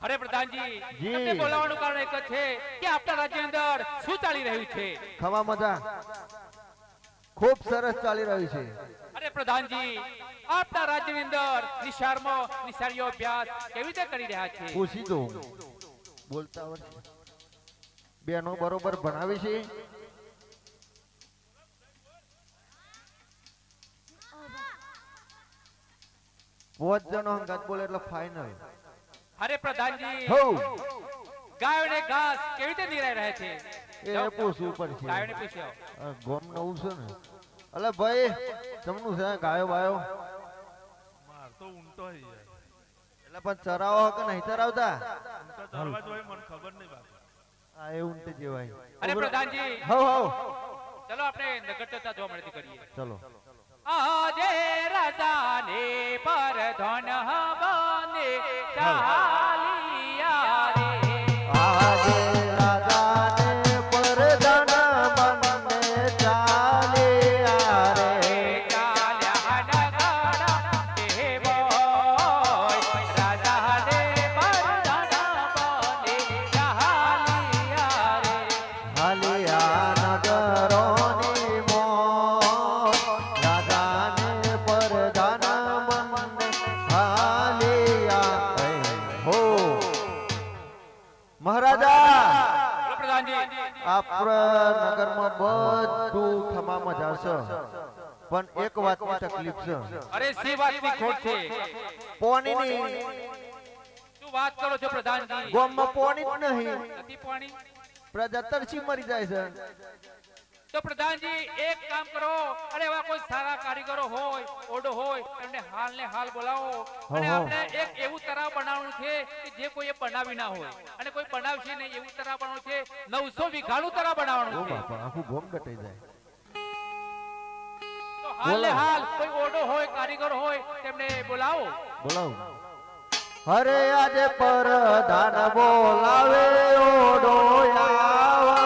અરે પ્રધાનજી તમને બોલાવવાનું કારણ એક જ છે કે આપણા રાજ્ય અંદર શું ચાલી રહ્યું છે? ખમા મજા. ખૂબ સરસ ચાલી રહ્યું છે. અરે પ્રધાનજી આપણા રાજ્યની અંદર નિશાળમાં નિશાળીઓ અભ્યાસ કેવી રીતે કરી રહ્યા છે? પૂછી દો બોલતા આવડશે બેનો બરોબર ભણાવે છે. પાંચ જણો હંગાત બોલે એટલે ફાઇનલ અરે પ્રધાનજી હો. ગાયોને ઘાસ કેવી રીતે નિરાય રહે છે? એ પૂછવું પડશે ગાયોને પૂછ્યો ગોમ નવું છે ને. અલે ભાઈ તમનું છે ગાયો બાયો? માર તો ઊંટો હી યાર એટલે પણ ચરાવો કે નહીં ચરાવતા? ચરવા જોઈએ મને ખબર નહીં બાપા. આ એ ઊંટ જેવાય. અરે પ્રધાનજી. હો હો. ચલો આપણે નગરચર્ચા જોવા મળતી કરીએ. ચલો. આજે રાજાને પર ધન હવાને ચાલિયા અરે સી વાતની ખોટ છે. પોણીની શું વાત કરો છો પ્રધાનજી? ગામમાં પોણી જ નહીં. નથી પાણી? પ્રજા તરસી મરી જાય છે. તો પ્રધાનજી એક કામ કરો. અરે એવા કોઈ સારા કારીગરો હોય ઓડો હોય એમને હાલ ને હાલ બોલાવો. અને. આપણે એક એવું તરાવ બનાવવાનું છે કે જે કોઈએ બનાવી ના હોય. અને કોઈ બનાવશે નહીં એવું તરાવ બનાવવાનું છે. નવસો વીઘાનું તરાવ બનાવવાનું છે. આખું ગોમ ગટાઈ જાય. હાલ હાલ કોઈ ઓડો હોય કારીગર હોય તેમને બોલાવો. બોલાવો. અરે આજે પરધાન બોલાવે ઓડો આવજો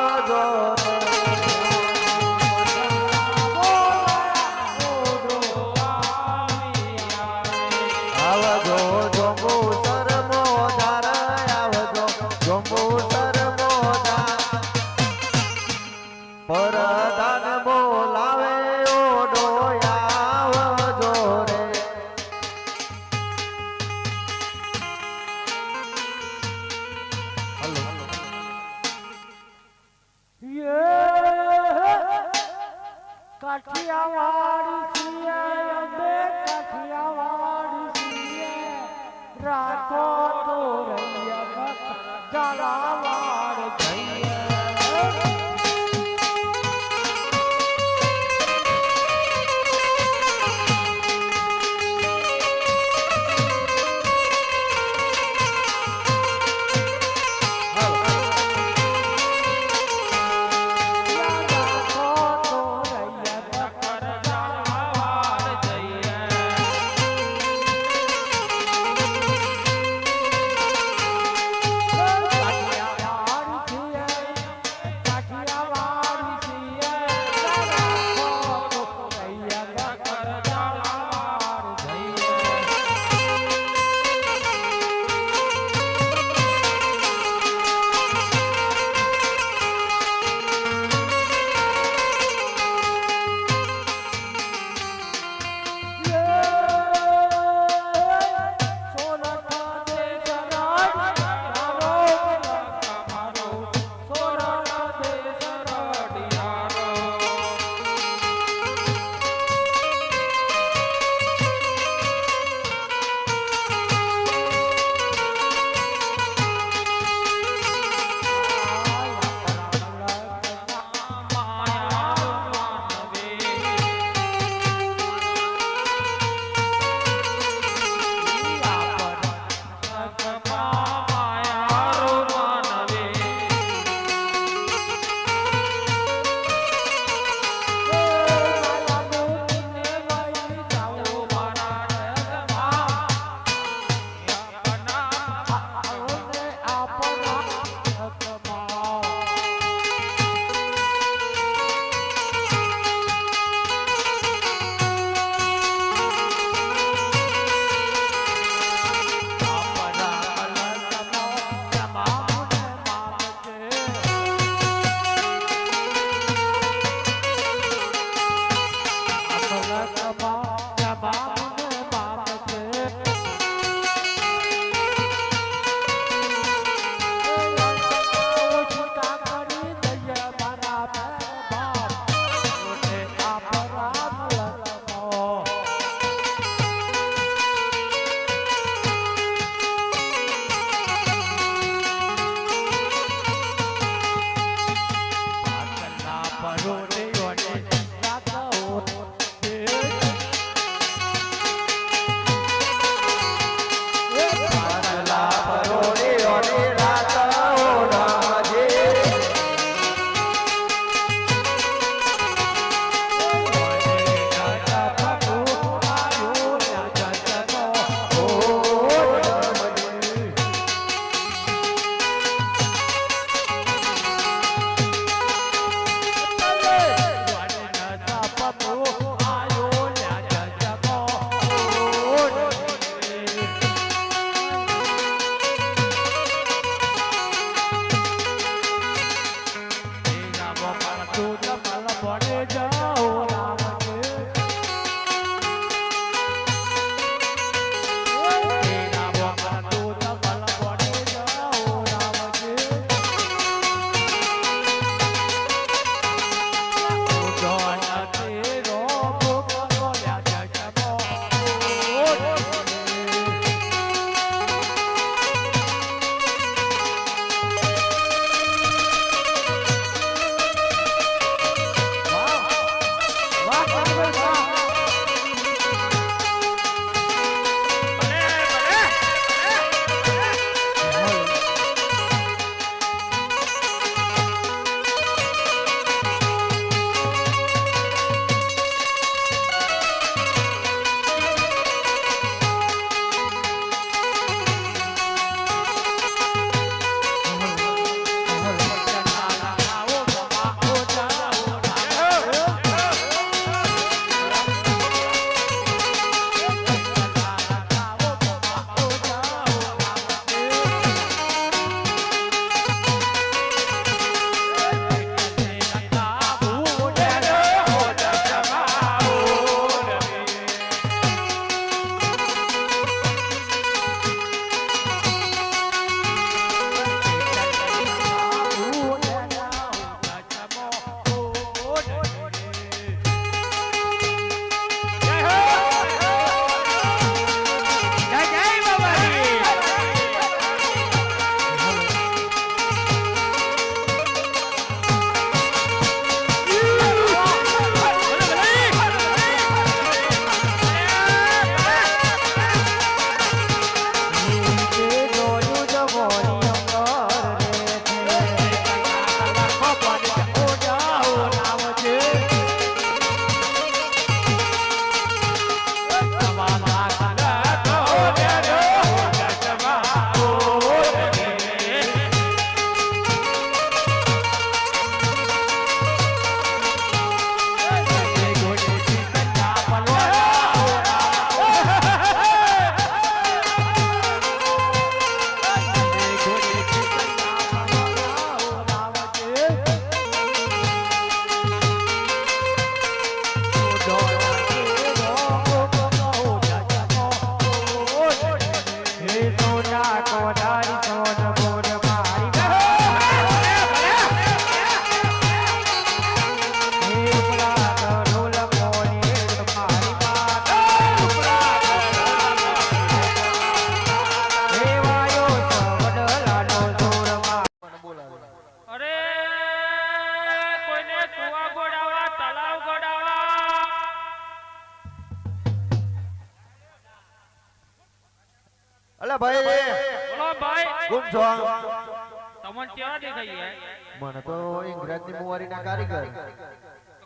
lloré અલે ભાઈ બોલો ભાઈ ગુમ છો તમને કેવા દેખાય મને તો ઇંગ્રજી મુવારી ના કારીગર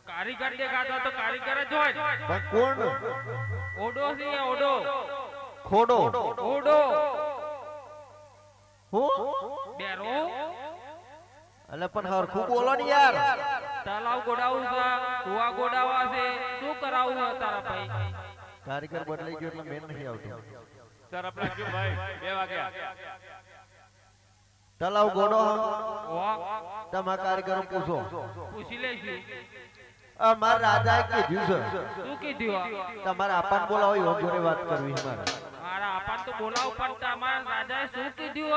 કારીગર દેખાતો તો કારીગર જ હોય. પણ કોણ? ઓડો છે ઓડો. ખોડો. ઓડો. હું? બેરો. અલે પણ હરખું બોલો ને યાર. તલાવ ગોડાવું છે કુવા ગોડાવા છે. શું કરાવું તારા ભાઈ? કારીગર બદલાઈ ગયો એટલે મેન નહીં આવતી. સર આપણે કયો ભાઈ બે વાગ્યા. તલાવ ગોડો. વાહ તમારા પૂછો. પૂછી લઈશું. આ મારા રાજાએ કીધું છે શું કીધું? આ? તમારે આપાન બોલાવો એવો જોડે વાત કરવી છે મારે. મારા આપણ તો બોલાવ પણ તમારા રાજાએ શું કીધું? આ?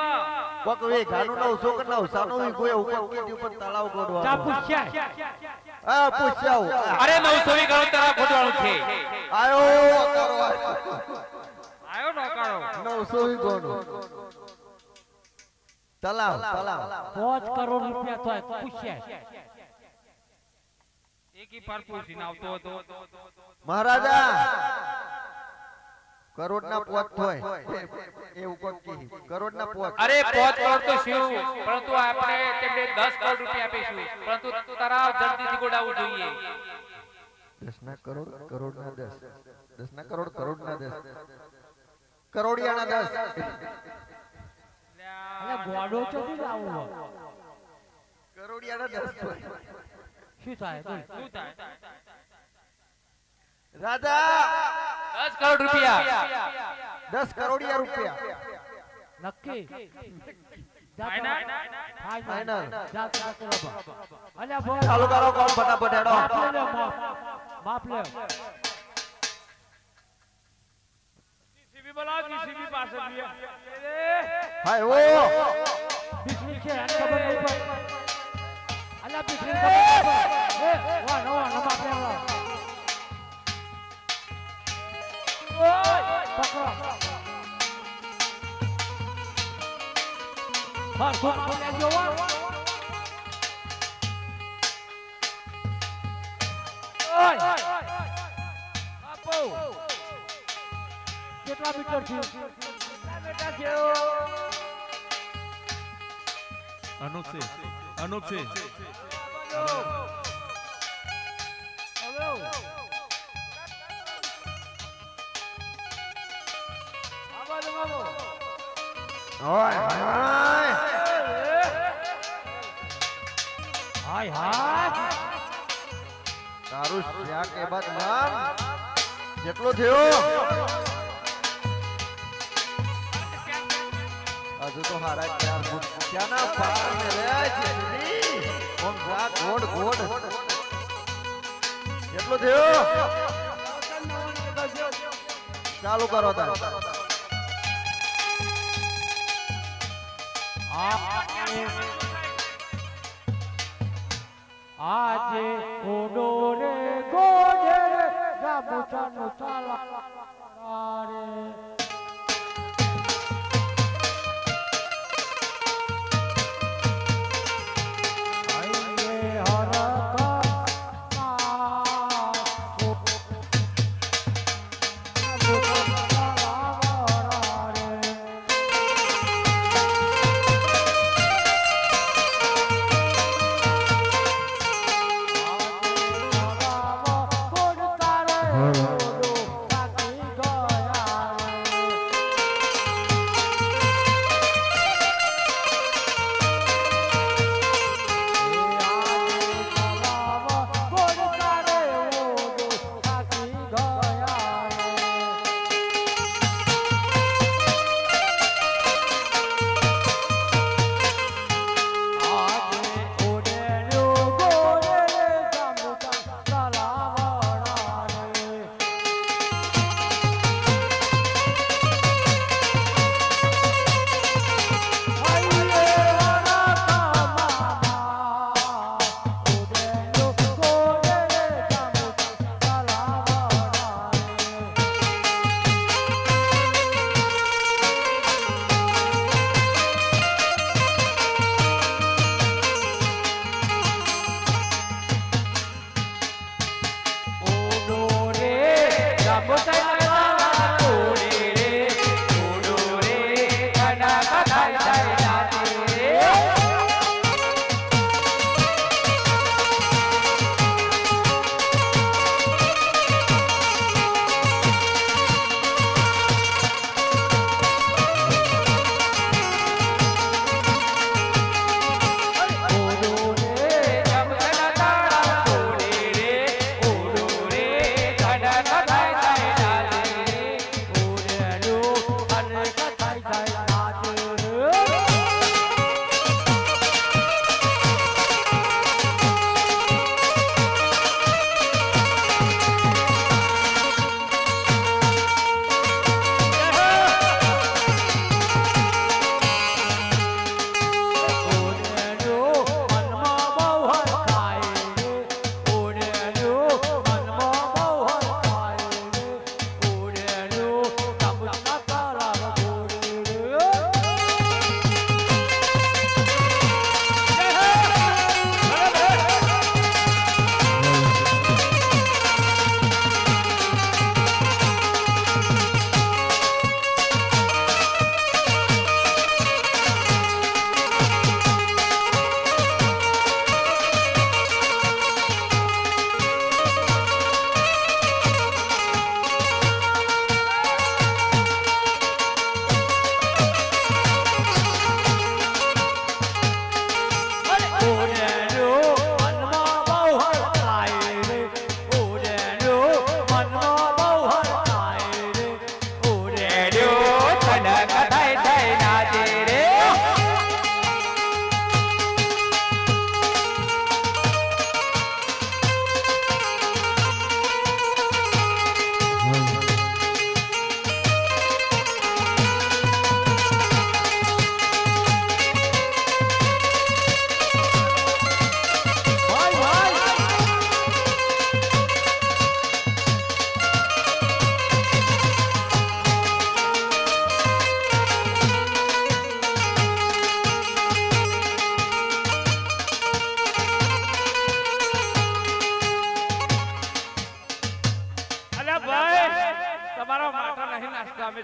કીધું પણ ચા પૂછ્યા? પૂછ્યા. અરે વી તારા છે. આયો. મહારાજા કરોડ ના પોત થાય એવું કરોડ ના પોત. અરે પોત કરોડ તો શિવ. પરંતુ આપણે તેમને 10 કરોડ રૂપિયા આપીશું. પરંતુ તરાવ જલ્દીથી ગોડાવું જોઈએ. 10 ના કરોડ કરોડ ના 10 10 ના કરોડ કરોડ ના 10 કરોડિયાના દસ. રાધા! દસ કરોડ દસ કરોડિયા રૂપિયા. નક્કી? ફાઈનલ અલ્યા બોલ. ચાલુ કરો કોમ ફટાફટ હેડો. લે. માપ લે જીસીબી બોલાવો પાસે બી હાય ઓ બિસ્મિલ છે ખબર નહીં પડે અલ્યા બિસ્મિલ ખબર એ વા નો નો લે વાહ. પકડો હા તું માપ લેજો વાહ. ઓય આપો કેટલા મીટર છે? અનુપ છે. અનુપ છે. હાય હાય. તારું શ્યા કે બાદ નામ કેટલો થયો. હજુ તો હારા ચાર ફૂટ ક્યાંના પાર ને રે જીતની ઓમ જા ગોડ ગોડ કેટલો થયો? ચાલુ કરો તાર. આજે ઓડો રે ગોડ રે જાબુચાનો ચાલા. રે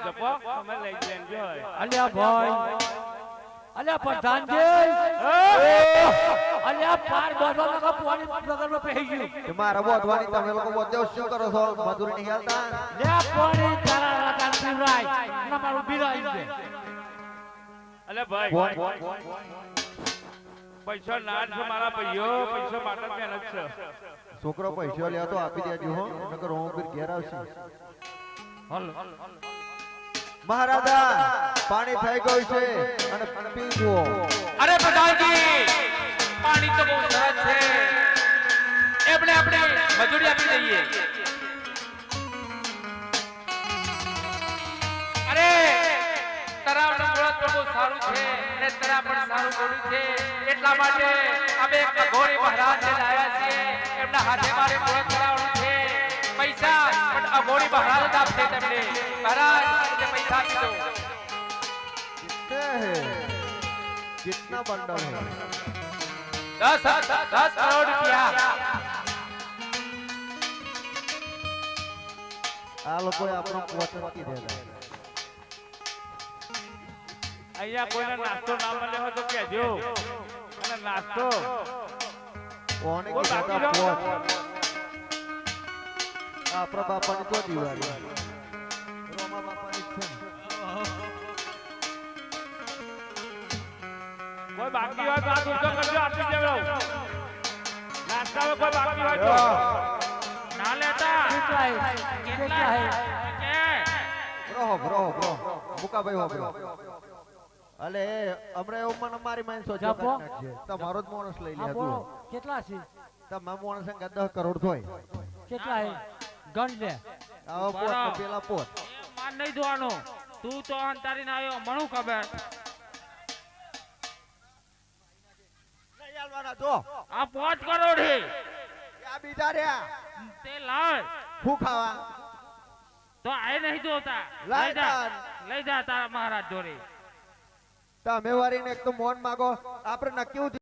જપો તમે લઈ જજો અલ્યા ભાઈ. અલ્યા પ્રધાનજી. અલ્યા પાર બધો લગા પોણી વગરમાં પહેરી ગયું. કે મારા બોધવાની તમે લોકો બોધ્યો શું કરો છો? મધુર નહીં હાલતા લે પોણી તારા રાતા પીવરાય. ના મારું બિરાઈ છે. અલે ભાઈ. પૈસા ના છે મારા ભાઈઓ. પૈસા માટે મહેનત છે. છોકરો પૈસા લે તો આપી દેજો હો. નકર હું ફીર ઘેર આવશે. હલ. મહારાજા પાણી થઈ ગયું છે અને પી જુઓ અરે પ્રધાનજી પાણી તો બહુ સરસ છે. એમણે આપણે મજૂરી આપી દઈએ. અરે તરાવનું મુહૂર્ત બહુ સારું છે અને તરા પણ સારું ગોળ્યું છે. એટલા માટે અમે એક મહારાજને લાવ્યા છીએ. એમના હાથે મારે મુહૂર્ત કરાવવાનું છે પૈસા પણ અઘોરી મહારાજ જ આપશે તમને મહારાજ મને પૈસા આપી દો कितने हैं कितना बंडल है દસ દસ કરોડ રૂપિયા આ લોકોએ આપણો વચન કીધેલા અહીંયા કોઈને નાસ્તો ના મળે હોય તો કહેજો અને નાસ્તો કોને બોલ કીધા બાકી તા રહો. પોચ આપણા બાપાની તો દિવાળી રોમા બાપાની જ છે ને. કોઈ બાકી હોય તો આ દૂરતો કરજો આપી દેજો. નાસ્તા કોઈ બાકી હોય તો. ના લેતા. કેટલા હે કેટલા હે રહો રહો રહો મુકાભાઈ હો રહો અલે હમણે એવું મને મારી માઈન સોચો જાપો. તમારો જ માણસ લઈ લે કેટલા છે? તમારા માણસ અંગા 10 કરોડ થોય કેટલા ગણ લે. આવો પોત પેલા પોત. માન નહીં જોવાનો તું તો અંતારીને આવ્યો મણું ખબર? જો. આ પોત કરોડ હે આ બીજા રે તે લાય. શું ખાવા? તો આય નહીં જોતા. લઈ જા. લઈ જા તારા મહારાજ જોડે. તમે વારીને એક તો મોન માગો. આપણે નક્કી